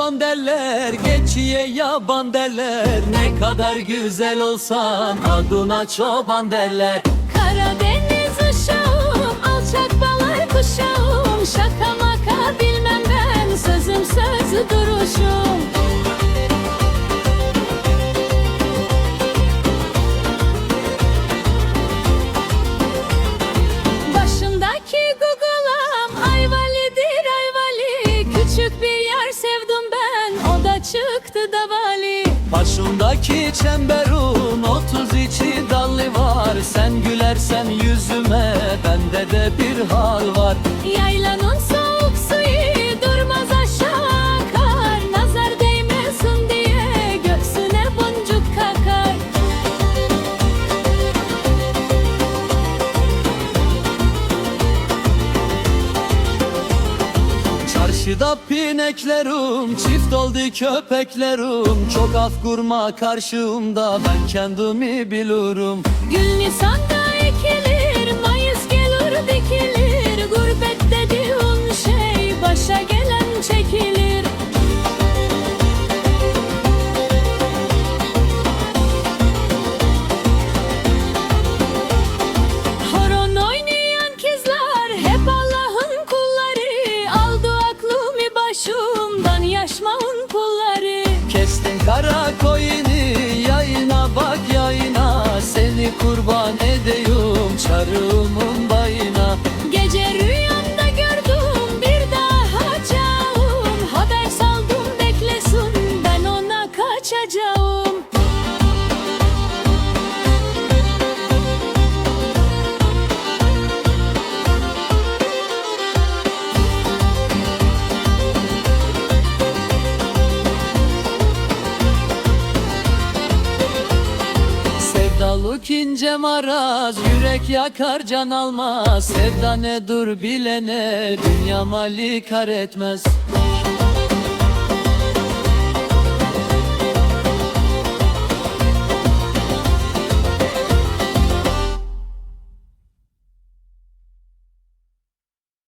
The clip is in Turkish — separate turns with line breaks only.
yaban derler Geçiye yaban derler. Ne kadar güzel olsan Adına çoban derler.
Karadeniz uşağım, alçak balar kuşağım. Şaka maka bilmem ben, sözüm söz duruşum çıktı davali.
Başındaki çemberun Otuz içi dallı var. Sen gülersen yüzüme Bende de bir hal var.
Yaylanın
Çarşıda pineklerim, çift oldu köpeklerim Çok af kurma karşımda ben kendimi bilirim
Gül Nisan'da ekilir, Mayıs gelir dikilir. Gurbet dediğin şey başa gelen çekilir
edeyim Sevdalık ince maraz Yürek yakar can almaz. Sevda ne dur bilene Dünya mali kar etmez